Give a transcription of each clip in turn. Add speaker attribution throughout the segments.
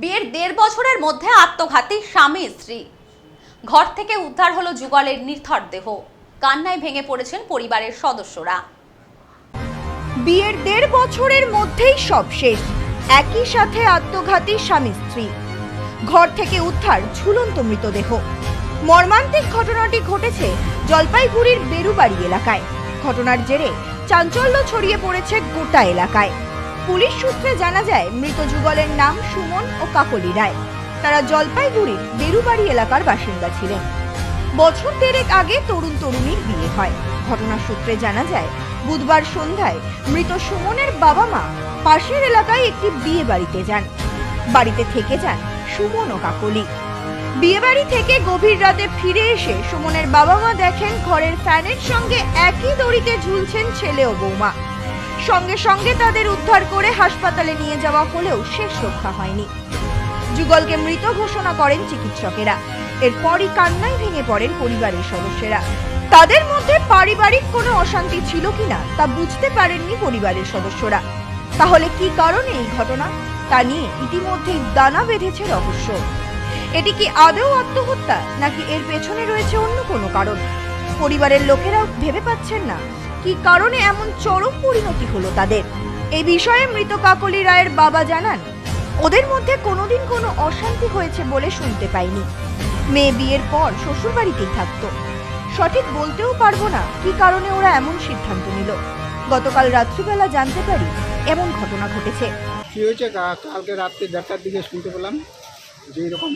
Speaker 1: বিয়ের দেড় বছরের মধ্যে আত্মঘাতী স্বামী, স্ত্রী। ঘর থেকে উদ্ধার হলো যুগলের নির্থর দেহ। কান্নায় ভেঙে পড়েছেন পরিবারের সদস্যরা।
Speaker 2: বিয়ের দেড় বছরের মধ্যেই সব শেষ। একই সাথে আত্মঘাতী স্বামী, স্ত্রী। ঘর থেকে উদ্ধার ঝুলন্ত মৃতদেহ। মর্মান্তিক ঘটনাটি ঘটেছে জলপাইগুড়ির বেরুবাড়ি এলাকায়। ঘটনার জেরে চাঞ্চল্য ছড়িয়ে পড়েছে গোটা এলাকায়। পুলিশ সূত্রে জানা যায়, মৃত যুগলের নাম সুমন ও কাকলি রায়। তারা জলপাইগুড়ির বেরুবাড়ি এলাকার বাসিন্দা ছিলেন। বছর দেড়েক আগে তরুণ তরুণীর বিয়ে হয়। ঘটনার সূত্রে জানা যায়, বুধবার সন্ধ্যায় মৃত সুমনের বাবা মা পাশের এলাকায় একটি বিয়ে বাড়িতে যান। বাড়িতে থেকে যান সুমন ও কাকলি। বিয়ে বাড়ি থেকে গভীর রাতে ফিরে এসে সুমনের বাবা মা দেখেন ঘরের ফ্যানের সঙ্গে একই দড়িতে ঝুলছেন ছেলে ও বৌমা। সঙ্গে সঙ্গে তাদের উদ্ধার করে হাসপাতালে নিয়ে যাওয়া হলেও শেষ রক্ষা হয়নি। যুগলকে মৃত ঘোষণা করেন চিকিৎসকেরা। এরপরই কান্নায় ভেঙে পড়েন পরিবারের সদস্যরা। তাদের মধ্যে পারিবারিক কোনো অশান্তি ছিল কিনা তা বুঝতে পারেননি পরিবারের সদস্যরা। তাহলে কি কারণে এই ঘটনা? তা নিয়ে ইতিমধ্যেই দানা বেঁধেছে রহস্য। এটি কি আদৌ আত্মহত্যা, নাকি এর পেছনে রয়েছে অন্য কোনো কারণ? পরিবারের লোকেরাও ভেবে পাচ্ছেন না। কি কারণে এমন চরম পরিণতি হলো তাদের? এই বিষয়ে মৃত কাকলি রায়ের বাবা জানান ওদের মধ্যে কোনোদিন কোনো অশান্তি হয়েছে বলে শুনতে পাইনি। মেয়ে বিয়ের পর শ্বশুরবাড়িতেই থাকতো। সঠিক বলতেও পারব না কি কারণে ওরা এমন সিদ্ধান্ত নিল। গতকাল রাত্রিবেলা জানতে পারি এমন ঘটনা ঘটেছে।
Speaker 3: কী হয়েছে? কা- কালকে রাত্রে দেড়টার দিকে শুনতে পেলাম যে এরকম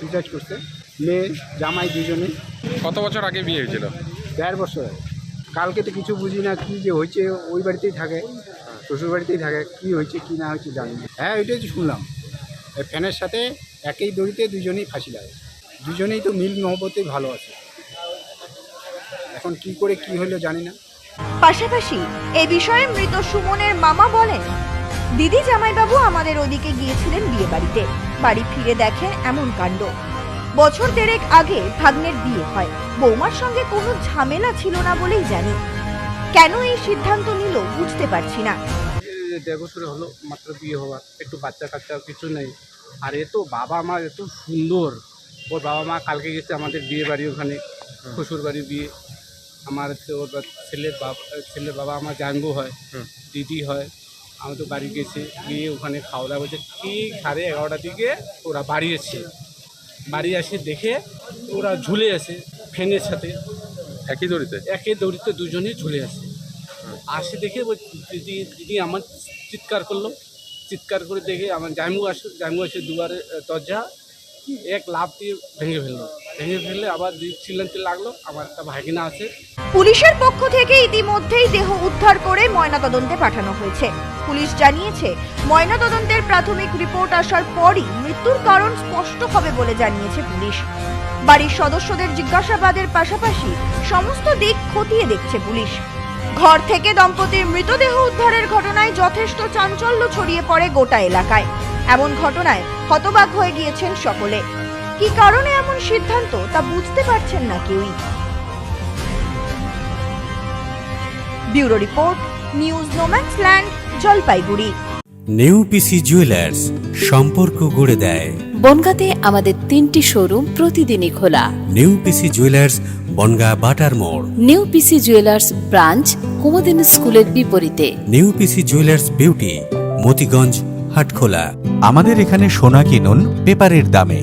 Speaker 3: সুইসাইড করছে। মেয়ে জামাই দুজনে
Speaker 4: কত বছর আগে বিয়ে হয়েছিল?
Speaker 3: দেড় বছর কালকে তো কিছু বুঝি না কি যে হয়েছে ওই বাড়িতেই থাকে শ্বশুর বাড়িতেই থাকে কি হয়েছে কি না হয়েছে জানি না। হ্যাঁ ওইটাই তো শুনলাম। এই ফ্যানের সাথে একই দড়িতে দুজনেই ফাঁসি লাগে দুজনেই তো মিল মহব্বতেই ভালো আছে এখন কি করে কি হলো জানি না।
Speaker 2: পাশাপাশি এ বিষয়ে মৃত সুমনের মামা বলেন দিদি জামাইবাবু আমাদের ওদিকে গিয়েছিলেন বিয়ে বাড়িতে বাড়ি ফিরে দেখেন এমন কাণ্ড। বছর দেড়েক আগে ভাগ্নের বিয়ে হয়। বৌমার সঙ্গে কোনো ঝামেলা ছিল না বলেই জানি। কেন এই সিদ্ধান্ত নিল বুঝতে পারছি না।
Speaker 5: দেড় বছরে হলো মাত্র বিয়ে হওয়া একটু বাচ্চা কাচ্চা কিছু নেই। আর এ তো বাবা মা এত সুন্দর। ওর বাবা মা কালকে গেছে আমাদের বিয়ে বাড়ি ওখানে শ্বশুর বাড়ি বিয়ে। আমার ওর ছেলের বাবা ছেলের বাবা আমার জানব হয় দিদি হয় আমি তো বাড়ি গেছি গিয়ে ওখানে খাওয়া দাওয়া করছে। ঠিক সাড়ে এগারোটার দিকে ওরা বাড়ি এসে বাড়ি আসে দেখে ওরা ঝুলে আছে ফ্যানের সাথে।
Speaker 4: একই দড়িতে?
Speaker 5: একই দড়িতে দুজনে ঝুলে আছে আসে দেখে ওই দিদি দিদি আমার চিৎকার করল। চিৎকার করে দেখে আমার জামু আসে জামু আসে দুয়ারে দরজা এক লাভ দিয়ে ভেঙে ফেলল।
Speaker 2: পুলিশের পক্ষ থেকে ইতিমধ্যেই দেহ উদ্ধার করে ময়নাতদন্তে পাঠানো হয়েছে। পুলিশ জানিয়েছে, ময়নাতদন্তের প্রাথমিক রিপোর্ট আসার পরই মৃত্যুর কারণ স্পষ্ট হবে বলে জানিয়েছে পুলিশ। বাড়ির সদস্যদের জিজ্ঞাসাবাদের পাশাপাশি সমস্ত দিক খতিয়ে দেখছে পুলিশ। ঘর থেকে দম্পতির মৃতদেহ উদ্ধারের ঘটনায় যথেষ্ট চাঞ্চল্য ছড়িয়ে পড়ে গোটা এলাকায়। এমন ঘটনায় হতবাক হয়ে গিয়েছেন সকলে। কি কারণে এমন সিদ্ধান্ত তা বুঝতে পারছেন না কেউই। Bureau report news no man's land Jalpaiguri.
Speaker 6: New PC jewellers সম্পর্ক গড়ে দেয়।
Speaker 7: বনগাঁতে আমাদের তিনটি শোরুম প্রতিদিনই খোলা।
Speaker 6: নেউপিসি জুয়েলার্স বনগা বাটার মোড়।
Speaker 7: নিউ পিসি জুয়েলার্স ব্রাঞ্চ কুমদিন স্কুলের বিপরীতে।
Speaker 6: New PC jewellers Beauty Motiganj Hatkhola.
Speaker 8: আমাদের এখানে সোনা কিনুন পেপারের দামে।